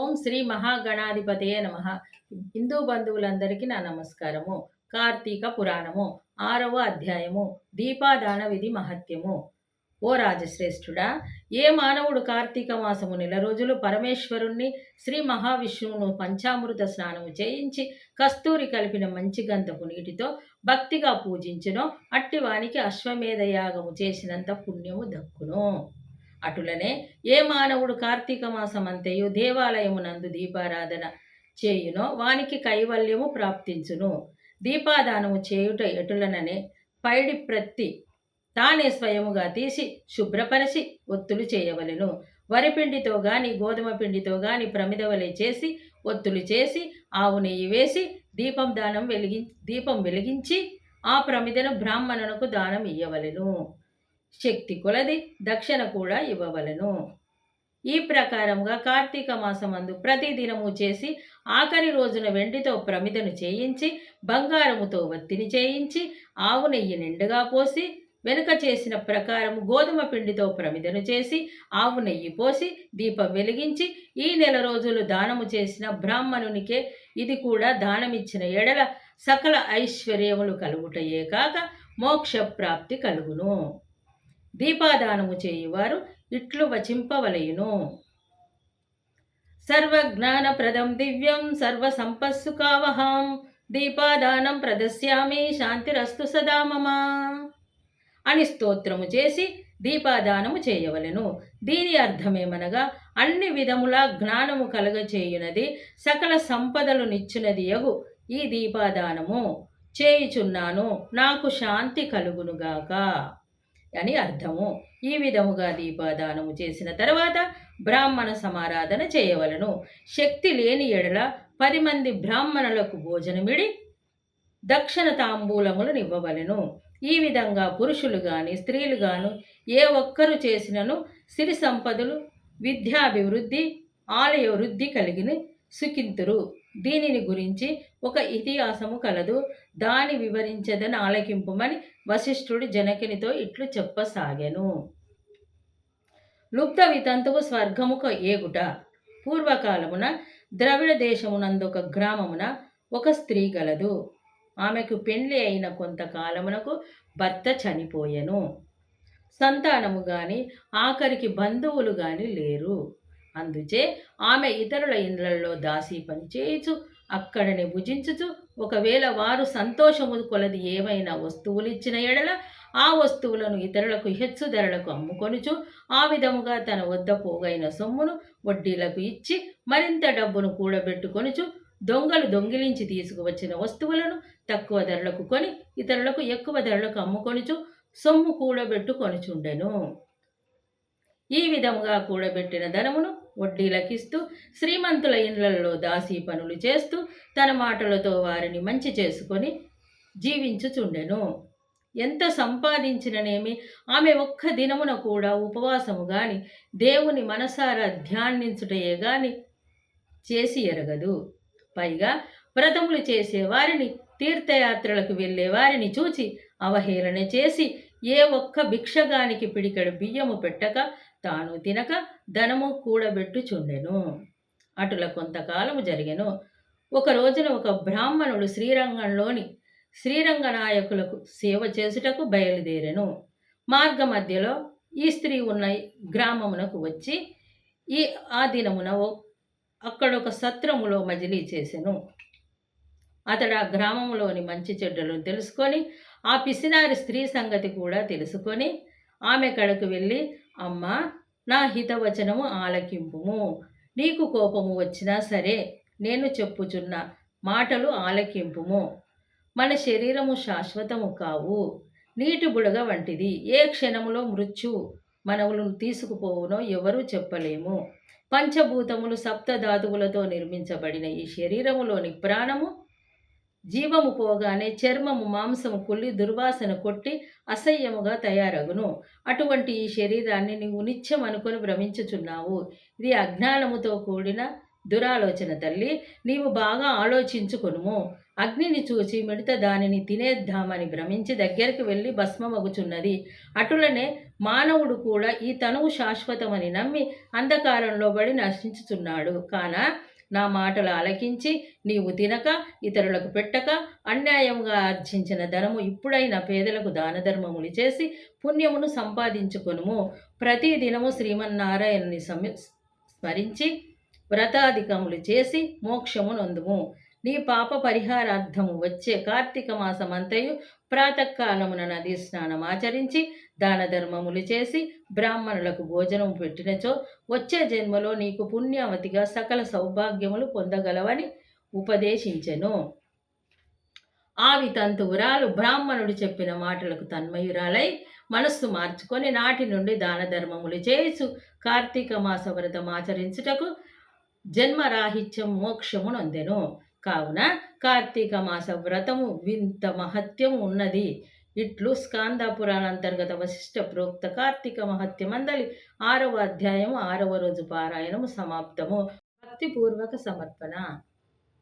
ఓం శ్రీ మహాగణాధిపతయే నమ. హిందూ బంధువులందరికీ నా నమస్కారము. కార్తీక పురాణము ఆరవ అధ్యాయము దీపాదాన విధి మహత్యము. ఓ రాజశ్రేష్ఠుడా ఏ మానవుడు కార్తీక మాసము నెల రోజులు పరమేశ్వరుణ్ణి శ్రీ మహావిష్ణువును పంచామృత స్నానము చేయించి కస్తూరి కలిపిన మంచి గంధపు నీటితో భక్తిగా పూజించునో అట్టివానికి అశ్వమేధ యాగము చేసినంత పుణ్యము దక్కును. అటులనే ఏ మానవుడు కార్తీక మాసమంతయు దేవాలయమునందు దీపారాధన చేయునో వానికి కైవల్యము ప్రాప్తించును. దీపాదానము చేయుట ఎటులననే పైడి ప్రత్తి తానే స్వయముగా తీసి శుభ్రపరిచి ఒత్తులు చేయవలెను. వరిపిండితో గాని గోధుమ పిండితో గాని ప్రమిదవలే చేసి ఒత్తులు చేసి ఆవు నెయ్యి వేసి దీపం దానం వెలిగి దీపం వెలిగించి ఆ ప్రమిదను బ్రాహ్మణునకు దానం ఇయ్యవలెను. శక్తి కొలది దక్షిణ కూడా ఇవ్వవలెను. ఈ ప్రకారంగా కార్తీక మాసమందు ప్రతిదినము చేసి ఆఖరి రోజున వెండితో ప్రమిదను చేయించి బంగారముతో వత్తిని చేయించి ఆవు నెయ్యి నిండుగా పోసి వెనుక చేసిన ప్రకారం గోధుమ పిండితో ప్రమిదను చేసి ఆవు నెయ్యి పోసి దీపం వెలిగించి ఈ నెల రోజులు దానము చేసిన బ్రాహ్మణునికే ఇది కూడా దానమిచ్చిన ఎడల సకల ఐశ్వర్యములు కలుగుటయే కాక మోక్ష ప్రాప్తి కలుగును. దీపాదానము చేయువారు ఇట్లు వచింపవలయును. సర్వజ్ఞానప్రదం దివ్యం సర్వసంపస్సు కావహాం దీపాదానం ప్రదశ్యామి శాంతిరస్తు సదా మమ. అని స్తోత్రము చేసి దీపాదానము చేయవలెను. దీని అర్థమేమనగా అన్ని విధములా జ్ఞానము కలగచేయునది సకల సంపదలు నిచ్చునది యగు ఈ దీపాదానము. చేయుచున్నాను నాకు శాంతి కలుగునుగాక. అని అర్థము. ఈ విధముగా దీపాదానము చేసిన తర్వాత బ్రాహ్మణ సమారాధన చేయవలను. శక్తి లేని ఎడల పది మంది బ్రాహ్మణులకు భోజనమిడి దక్షిణ తాంబూలములు నివ్వవలెను ఈ విధంగా పురుషులు గాని స్త్రీలు గాను ఏ ఒక్కరు చేసినను సిరి సంపదలు విద్యాభివృద్ధి ఆలయ వృద్ధి కలిగిన సుఖింతురు. దీనిని గురించి ఒక ఇతిహాసము కలదు. దాని వివరించదని ఆలకింపుమని వశిష్ఠుడు జనకినితో ఇట్లు చెప్పసాగాను. లుప్త వితంతువు స్వర్గముక ఏగుట. పూర్వకాలమున ద్రవిడ దేశమునందు ఒక గ్రామమున ఒక స్త్రీ గలదు. ఆమెకు పెండ్లి అయిన కొంతకాలమునకు భర్త చనిపోయెను. సంతానము గాని ఆఖరికి బంధువులు గాని లేరు. అందుచే ఆమె ఇతరుల ఇండ్లలో దాసి పనిచేయచు అక్కడనే భుజించుచు ఒకవేళ వారు సంతోషము కొలది ఏమైనా వస్తువులు ఇచ్చిన ఎడల ఆ వస్తువులను ఇతరులకు హెచ్చు ధరలకు అమ్ముకొనుచు ఆ విధముగా తన వద్ద పోగైన సొమ్మును వడ్డీలకు ఇచ్చి మరింత డబ్బును కూడబెట్టుకొనుచు దొంగలు దొంగిలించి తీసుకువచ్చిన వస్తువులను తక్కువ ధరలకు కొని ఇతరులకు ఎక్కువ ధరలకు అమ్ముకొనుచు సొమ్ము కూడబెట్టుకొనుచుండెను. ఈ విధముగా కూడబెట్టిన ధనమును వడ్డీలకిస్తూ శ్రీమంతుల ఇండ్లలో దాసీ పనులు చేస్తూ తన మాటలతో వారిని మంచి చేసుకొని జీవించుచుండెను. ఎంత సంపాదించిననేమి ఆమె ఒక్క దినమున కూడా ఉపవాసము గాని దేవుని మనసారా ధ్యానించుటయే గాని చేసి ఎరగదు. పైగా వ్రతములు చేసేవారిని తీర్థయాత్రలకు వెళ్ళే వారిని చూచి అవహేళన చేసి ఏ ఒక్క భిక్షగానికి పిడికెడు బియ్యము పెట్టక తాను తినక ధనము కూడబెట్టుచుండెను. అటుల కొంతకాలము జరిగెను. ఒక రోజున ఒక బ్రాహ్మణుడు శ్రీరంగంలోని శ్రీరంగ నాయకులకు సేవ చేసుటకు బయలుదేరెను. మార్గ మధ్యలో ఈ స్త్రీ ఉన్న గ్రామమునకు వచ్చి ఈ ఆ దినమున అక్కడ ఒక సత్రములో మజిలీ చేసెను. అతడు ఆ గ్రామంలోని మంచి చెడ్డలను తెలుసుకొని ఆ పిసినారి స్త్రీ సంగతి కూడా తెలుసుకొని ఆమె కడకు వెళ్ళి అమ్మా నా హితవచనము ఆలకింపుము. నీకు కోపము వచ్చినా సరే నేను చెప్పుచున్న మాటలు ఆలకింపుము. మన శరీరము శాశ్వతము కావు. నీటి బుడగ వంటిది. ఏ క్షణములో మృత్యు మనవులను తీసుకుపోవునో ఎవరూ చెప్పలేము. పంచభూతములు సప్తధాతువులతో నిర్మించబడిన ఈ శరీరములోని ప్రాణము జీవము పోగానే చర్మము మాంసము కుళ్ళి దుర్వాసన కొట్టి అసహ్యముగా తయారగును. అటువంటి ఈ శరీరాన్ని నీవు నిత్యం అనుకొని భ్రమించుచున్నావు. ఇది అజ్ఞానముతో కూడిన దురాలోచన తల్లి. నీవు బాగా ఆలోచించుకొనుము. అగ్నిని చూచి మిడత దానిని తినేద్దామని భ్రమించి దగ్గరికి వెళ్ళి భస్మమగుచున్నది. అటులనే మానవుడు కూడా ఈ తనువు శాశ్వతమని నమ్మి అంధకారంలో పడి నశించుచున్నాడు. కాన నా మాటలు ఆలకించి నీవు తినక ఇతరులకు పెట్టక అన్యాయంగా ఆర్జించిన ధనము ఇప్పుడైనా పేదలకు దాన ధర్మములు చేసి పుణ్యమును సంపాదించుకొనుము. ప్రతి దినము శ్రీమన్నారాయణుని స్మరించి వ్రతాధికములు చేసి మోక్షము నందుము. నీ పాప పరిహారార్థము వచ్చే కార్తీక మాసమంతయు ప్రాతకాలమున నదీ స్నానం ఆచరించి దాన ధర్మములు చేసి బ్రాహ్మణులకు భోజనం పెట్టినచో వచ్చే జన్మలో నీకు పుణ్యవతిగా సకల సౌభాగ్యములు పొందగలవని ఉపదేశించెను. ఆవి తంతువురాలు బ్రాహ్మణుడు చెప్పిన మాటలకు తన్మయురాలై మనస్సు మార్చుకొని నాటి నుండి దాన ధర్మములు చేసు కార్తీక మాస వ్రతం ఆచరించుటకు జన్మరాహిత్యం మోక్షము నొందెను. కావున కార్తీక మాస వ్రతము వింత మహత్యం ఉన్నది. ఇట్లు స్కాంద పురాణ అంతర్గత వశిష్ట ప్రోక్త కార్తీక మహత్యమందలి ఆరవ అధ్యాయము ఆరవ రోజు పారాయణము సమాప్తము. భక్తిపూర్వక సమర్పణ.